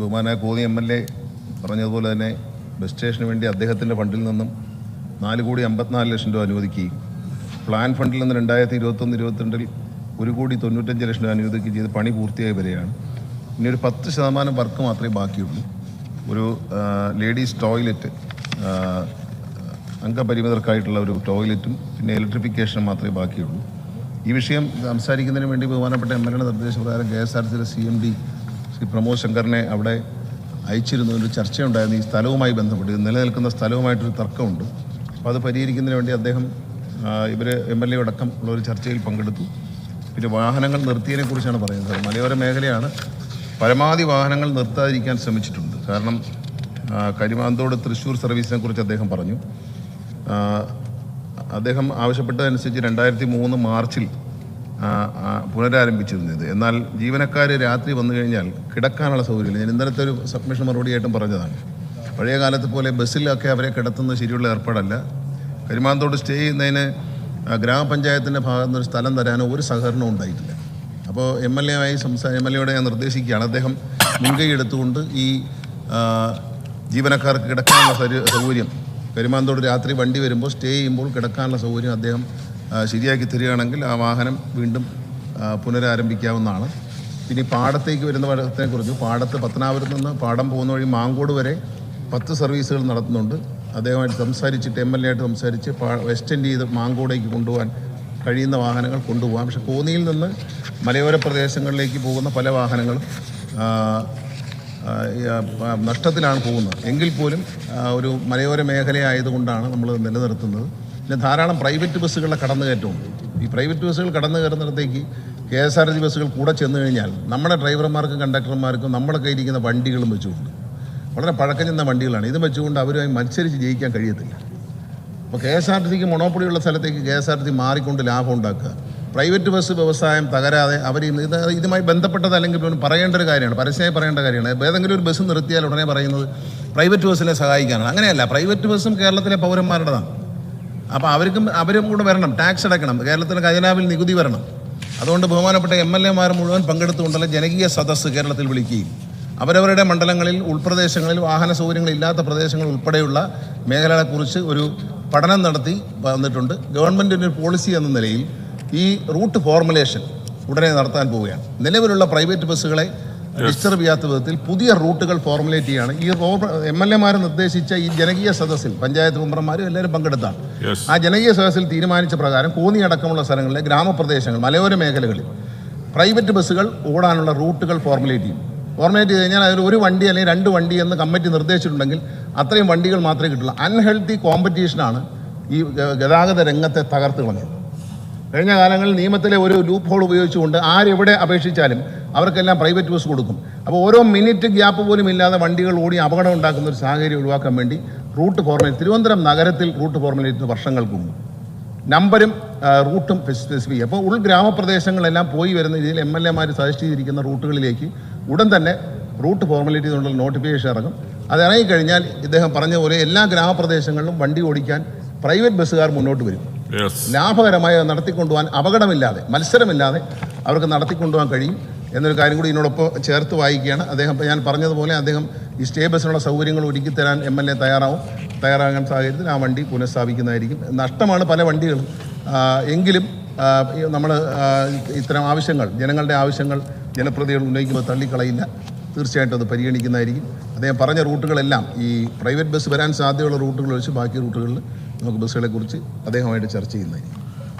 ബഹുമാന കോതി M L A പറഞ്ഞതുപോലെ തന്നെ ബസ് സ്റ്റേഷന് വേണ്ടി അദ്ദേഹത്തിന്റെ ഫണ്ടിൽ നിന്നും നാല് കോടി അമ്പത്തിനാല് ലക്ഷം രൂപ അനുവദിക്കുകയും പ്ലാൻ ഫണ്ടിൽ നിന്ന് രണ്ടായിരത്തി ഇരുപത്തൊന്ന് ഇരുപത്തിരണ്ടിൽ ഒരു കോടി തൊണ്ണൂറ്റഞ്ച് ലക്ഷം രൂപ അനുവദിക്കുകയും ചെയ്ത് പണി പൂർത്തിയായി വരികയാണ്. ഇനി ഒരു പത്ത് ശതമാനം വർക്ക് മാത്രമേ ബാക്കിയുള്ളൂ. ഒരു ലേഡീസ് ടോയ്ലറ്റ് അംഗപരിമിതർക്കായിട്ടുള്ള ഒരു ടോയ്ലറ്റും പിന്നെ ഇലക്ട്രിഫിക്കേഷനും മാത്രമേ ബാക്കിയുള്ളൂ. ഈ വിഷയം സംസാരിക്കുന്നതിന് വേണ്ടി ബഹുമാനപ്പെട്ട എം എൽ എയുടെ നിർദ്ദേശപ്രകാരം K S R C M D Shri Pramod ശങ്കറിനെ അവിടെ അയച്ചിരുന്ന ഒരു ചർച്ചയുണ്ടായിരുന്നു. ഈ സ്ഥലവുമായി ബന്ധപ്പെട്ട് നിലനിൽക്കുന്ന സ്ഥലവുമായിട്ടൊരു തർക്കമുണ്ട്. അപ്പോൾ അത് പരിഹരിക്കുന്നതിന് വേണ്ടി അദ്ദേഹം ഇവർ എം എൽ എ അടക്കം ഉള്ള ഒരു ചർച്ചയിൽ പങ്കെടുത്തു. പിന്നെ വാഹനങ്ങൾ നിർത്തിയതിനെ കുറിച്ചാണ് പറയുന്നത്. മലയോര മേഖലയാണ്. പരമാവധി വാഹനങ്ങൾ നിർത്താതിരിക്കാൻ ശ്രമിച്ചിട്ടുണ്ട്. കാരണം കരിമാന്തോട് തൃശ്ശൂർ സർവീസിനെ കുറിച്ച് അദ്ദേഹം പറഞ്ഞു. അദ്ദേഹം ആവശ്യപ്പെട്ടതനുസരിച്ച് രണ്ടായിരത്തി മൂന്ന് മാർച്ചിൽ ആ, ആ, പുനരാരംഭിച്ചിരുന്നു ഇത്. എന്നാൽ ജീവനക്കാർ രാത്രി വന്നു കഴിഞ്ഞാൽ കിടക്കാനുള്ള സൗകര്യമില്ല ഞാൻ ഇന്നലത്തെ ഒരു സബ്മിഷൻ മറുപടിയായിട്ടും പറഞ്ഞതാണ്. പഴയ കാലത്ത് പോലെ ബസ്സിലൊക്കെ അവരെ കിടത്തുന്നത് ശരിയുള്ള ഏർപ്പാടല്ല. കരിമാന്തോട് സ്റ്റേ ചെയ്യുന്നതിന് ഗ്രാമപഞ്ചായത്തിന്റെ ഭാഗത്ത് നിന്ന് ഒരു സ്ഥലം തരാനോ ഒരു സഹകരണവും ഉണ്ടായിട്ടില്ല. അപ്പോൾ എം എൽ എ ആയി സംസാ എം എൽ എയോടെ ഞാൻ നിർദ്ദേശിക്കുകയാണ്. അദ്ദേഹം മുൻകൈ എടുത്തുകൊണ്ട് ഈ ജീവനക്കാർക്ക് കിടക്കാനുള്ള സൗക- സൗകര്യം കരിമാന്തോട് രാത്രി വണ്ടി വരുമ്പോൾ സ്റ്റേ ചെയ്യുമ്പോൾ കിടക്കാനുള്ള സൗകര്യം അദ്ദേഹം ശരിയാക്കി തരികയാണെങ്കിൽ ആ വാഹനം വീണ്ടും പുനരാരംഭിക്കാവുന്നതാണ്. പിന്നെ പാടത്തേക്ക് വരുന്ന വഴത്തെക്കുറിച്ച് പാടത്ത് പത്തനാപുരത്ത് നിന്ന് പാടം പോകുന്ന വഴി മാങ്കോട് വരെ പത്ത് സർവീസുകൾ നടത്തുന്നുണ്ട്. അദ്ദേഹമായിട്ട് സംസാരിച്ചിട്ട് എം എൽ എ ആയിട്ട് സംസാരിച്ച് എൻഡ് ചെയ്ത് മാങ്കോടേക്ക് കൊണ്ടുപോകാൻ കഴിയുന്ന വാഹനങ്ങൾ കൊണ്ടുപോകാം. പക്ഷെ കോന്നിയിൽ നിന്ന് മലയോര പ്രദേശങ്ങളിലേക്ക് പോകുന്ന പല വാഹനങ്ങളും നഷ്ടത്തിലാണ് പോകുന്നത്. എങ്കിൽ പോലും ഒരു മലയോര മേഖലയായതുകൊണ്ടാണ് നമ്മൾ നിലനിർത്തുന്നത്. പിന്നെ ധാരാളം പ്രൈവറ്റ് ബസ്സുകളുടെ കടന്നുകയറ്റമുണ്ട് ഈ പ്രൈവറ്റ് ബസ്സുകൾ കടന്നു കയറുന്നിടത്തേക്ക് കെ എസ് ആർ ടി ബസ്സുകൾ കൂടെ ചെന്ന് കഴിഞ്ഞാൽ നമ്മുടെ ഡ്രൈവർമാർക്കും കണ്ടക്ടർമാർക്കും നമ്മളെ കയ്യിരിക്കുന്ന വണ്ടികളും വെച്ചുകൊണ്ട് വളരെ പഴക്കം ചെന്ന വണ്ടികളാണ്. ഇത് വെച്ചുകൊണ്ട് അവരുമായി മത്സരിച്ച് ജയിക്കാൻ കഴിയത്തില്ല. അപ്പോൾ കെ എസ് ആർ ടി സിക്ക് മൊണോപ്പൊളിയുള്ള സ്ഥലത്തേക്ക് K S R T C മാറിക്കൊണ്ട് ലാഭം ഉണ്ടാക്കുക. പ്രൈവറ്റ് ബസ് വ്യവസായം തകരാതെ അവർ ഇത് ഇതുമായി ബന്ധപ്പെട്ടത് അല്ലെങ്കിൽ പറയേണ്ട ഒരു കാര്യമാണ് പരസ്യമായി പറയേണ്ട കാര്യമാണ്. ഏതെങ്കിലും ഒരു ബസ് നിർത്തിയാൽ ഉടനെ പറയുന്നത് പ്രൈവറ്റ് ബസ്സിനെ സഹായിക്കാനാണ്. അങ്ങനെയല്ല പ്രൈവറ്റ് ബസ്സും കേരളത്തിലെ പൗരന്മാരുടേതാണ്. അപ്പോൾ അവർക്കും അവരും കൂടെ വരണം ടാക്സ് അടക്കണം. കേരളത്തിലെ ഖജനാവിൽ നികുതി വരണം. അതുകൊണ്ട് ബഹുമാനപ്പെട്ട എം എൽ എമാർ മുഴുവൻ പങ്കെടുത്തുകൊണ്ടുള്ള ജനകീയ സദസ്സ് കേരളത്തിൽ വിളിക്കുകയും. അവരവരുടെ മണ്ഡലങ്ങളിൽ ഉൾപ്രദേശങ്ങളിൽ വാഹന സൗകര്യങ്ങൾ ഇല്ലാത്ത പ്രദേശങ്ങൾ ഉൾപ്പെടെയുള്ള മേഖലകളെക്കുറിച്ച് ഒരു പഠനം നടത്തി വന്നിട്ടുണ്ട്. ഗവൺമെന്റിന്റെ പോളിസി എന്ന നിലയിൽ ഈ റൂട്ട് ഫോർമുലേഷൻ ഉടനെ നടത്താൻ പോവുകയാണ്. നിലവിലുള്ള പ്രൈവറ്റ് ബസ്സുകളെ ഡിസ്റ്റർബ് ചെയ്യാത്ത വിധത്തിൽ പുതിയ റൂട്ടുകൾ ഫോർമുലേറ്റ് ചെയ്യാണ്. ഈ എം എൽ എമാർ നിർദ്ദേശിച്ച ഈ ജനകീയ സദസ്സിൽ പഞ്ചായത്ത് മെമ്പർമാരും എല്ലാവരും പങ്കെടുത്താണ്. ആ ജനകീയ സദസ്സിൽ തീരുമാനിച്ച പ്രകാരം കോന്നി അടക്കമുള്ള സ്ഥലങ്ങളിലെ ഗ്രാമപ്രദേശങ്ങൾ മലയോര മേഖലകളിൽ പ്രൈവറ്റ് ബസ്സുകൾ ഓടാനുള്ള റൂട്ടുകൾ ഫോർമുലേറ്റ് ചെയ്യും. ഫോർമുലേറ്റ് ചെയ്ത് കഴിഞ്ഞാൽ അതിൽ ഒരു വണ്ടി അല്ലെങ്കിൽ രണ്ട് വണ്ടി എന്ന് കമ്മിറ്റി നിർദ്ദേശിച്ചിട്ടുണ്ടെങ്കിൽ അത്രയും വണ്ടികൾ മാത്രമേ കിട്ടുള്ളൂ. അൺഹെൽത്തി കോമ്പറ്റീഷനാണ് ഈ ഗതാഗത രംഗത്തെ തകർത്ത് കളഞ്ഞത്. കഴിഞ്ഞ കാലങ്ങളിൽ നിയമത്തിലെ ഒരു ലൂപ്പ് ഹോൾ ഉപയോഗിച്ചുകൊണ്ട് ആരെവിടെ അപേക്ഷിച്ചാലും അവർക്കെല്ലാം പ്രൈവറ്റ് ബസ് കൊടുക്കും. അപ്പോൾ ഓരോ മിനിറ്റ് ഗ്യാപ്പ് പോലും ഇല്ലാതെ വണ്ടികൾ ഓടി അപകടം ഉണ്ടാക്കുന്ന ഒരു സാഹചര്യം ഒഴിവാക്കാൻ വേണ്ടി റൂട്ട് ഫോർമുലേറ്റ് തിരുവനന്തപുരം നഗരത്തിൽ റൂട്ട് ഫോർമുലേറ്റ് വർഷങ്ങൾക്ക് മുമ്പ് നമ്പരും റൂട്ടും സ്പെസിഫൈ അപ്പോൾ ഉൾഗ്രാമപ്രദേശങ്ങളെല്ലാം പോയി വരുന്ന രീതിയിൽ എം എൽ എമാർ സജസ്റ്റ് ചെയ്തിരിക്കുന്ന റൂട്ടുകളിലേക്ക് ഉടൻ തന്നെ റൂട്ട് ഫോർമുലേറ്റ് ചെയ്തുകൊണ്ടുള്ള നോട്ടിഫിക്കേഷൻ ഇറങ്ങും. അത് ഇറങ്ങിക്കഴിഞ്ഞാൽ ഇദ്ദേഹം പറഞ്ഞ പോലെ എല്ലാ ഗ്രാമപ്രദേശങ്ങളിലും വണ്ടി ഓടിക്കാൻ പ്രൈവറ്റ് ബസ്സുകാർ മുന്നോട്ട് വരും. ലാഭകരമായി നടത്തിക്കൊണ്ടുപോകാൻ അപകടമില്ലാതെ മത്സരമില്ലാതെ അവർക്ക് നടത്തിക്കൊണ്ടുപോകാൻ കഴിയും. എന്നൊരു കാര്യം കൂടി ഇതിനോടൊപ്പം ചേർത്ത് വായിക്കുകയാണ്. അദ്ദേഹം ഞാൻ പറഞ്ഞതുപോലെ അദ്ദേഹം ഈ സ്റ്റേ ബസ്സിനുള്ള സൗകര്യങ്ങൾ ഒരുക്കി തരാൻ എം എൽ എ തയ്യാറാവും. തയ്യാറാകാൻ സാഹചര്യത്തിൽ ആ വണ്ടി പുനഃസ്ഥാപിക്കുന്നതായിരിക്കും. നഷ്ടമാണ് പല വണ്ടികളും. എങ്കിലും നമ്മൾ ഇത്തരം ആവശ്യങ്ങൾ ജനങ്ങളുടെ ആവശ്യങ്ങൾ ജനപ്രതികൾ ഉന്നയിക്കുമ്പോൾ തള്ളിക്കളയില്ല. തീർച്ചയായിട്ടും അത് പരിഗണിക്കുന്നതായിരിക്കും. അദ്ദേഹം പറഞ്ഞ റൂട്ടുകളെല്ലാം ഈ പ്രൈവറ്റ് ബസ് വരാൻ സാധ്യതയുള്ള റൂട്ടുകൾ വെച്ച് ബാക്കി റൂട്ടുകളിൽ നമുക്ക് ബസ്സുകളെക്കുറിച്ച് അദ്ദേഹമായിട്ട് ചർച്ച ചെയ്യുന്നതായിരിക്കും.